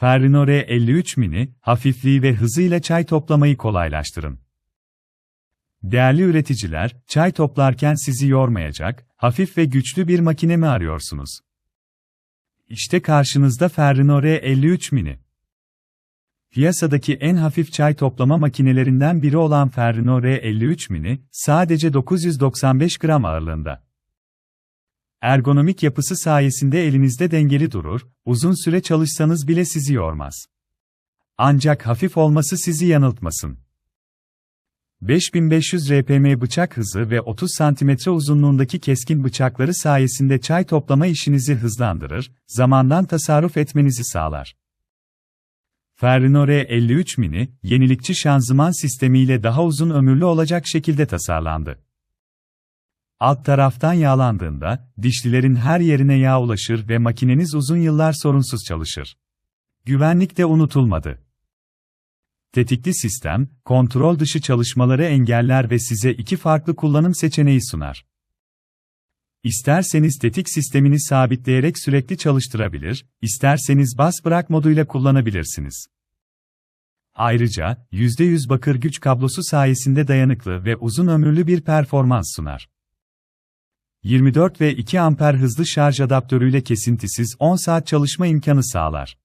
Ferrino R53 Mini, hafifliği ve hızıyla çay toplamayı kolaylaştırın. Değerli üreticiler, çay toplarken sizi yormayacak, hafif ve güçlü bir makine mi arıyorsunuz? İşte karşınızda Ferrino R53 Mini. Piyasadaki en hafif çay toplama makinelerinden biri olan Ferrino R53 Mini, sadece 995 gram ağırlığında. Ergonomik yapısı sayesinde elinizde dengeli durur, uzun süre çalışsanız bile sizi yormaz. Ancak hafif olması sizi yanıltmasın. 5500 RPM bıçak hızı ve 30 cm uzunluğundaki keskin bıçakları sayesinde çay toplama işinizi hızlandırır, zamandan tasarruf etmenizi sağlar. Ferrino R53 Mini, yenilikçi şanzıman sistemiyle daha uzun ömürlü olacak şekilde tasarlandı. Alt taraftan yağlandığında, dişlilerin her yerine yağ ulaşır ve makineniz uzun yıllar sorunsuz çalışır. Güvenlik de unutulmadı. Tetikli sistem, kontrol dışı çalışmaları engeller ve size iki farklı kullanım seçeneği sunar. İsterseniz tetik sistemini sabitleyerek sürekli çalıştırabilir, isterseniz bas bırak moduyla kullanabilirsiniz. Ayrıca, %100 bakır güç kablosu sayesinde dayanıklı ve uzun ömürlü bir performans sunar. 24 ve 2 amper hızlı şarj adaptörüyle kesintisiz 10 saat çalışma imkanı sağlar.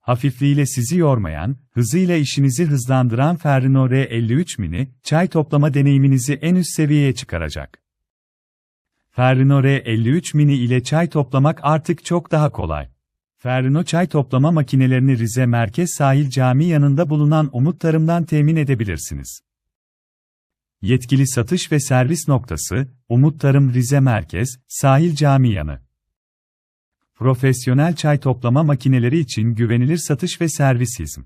Hafifliğiyle sizi yormayan, hızıyla işinizi hızlandıran Ferrino R53 Mini, çay toplama deneyiminizi en üst seviyeye çıkaracak. Ferrino R53 Mini ile çay toplamak artık çok daha kolay. Ferrino çay toplama makinelerini Rize Merkez Sahil Camii yanında bulunan Umut Tarım'dan temin edebilirsiniz. Yetkili satış ve servis noktası, Umut Tarım Rize Merkez, Sahil Camii yanı. Profesyonel çay toplama makineleri için güvenilir satış ve servis hizm.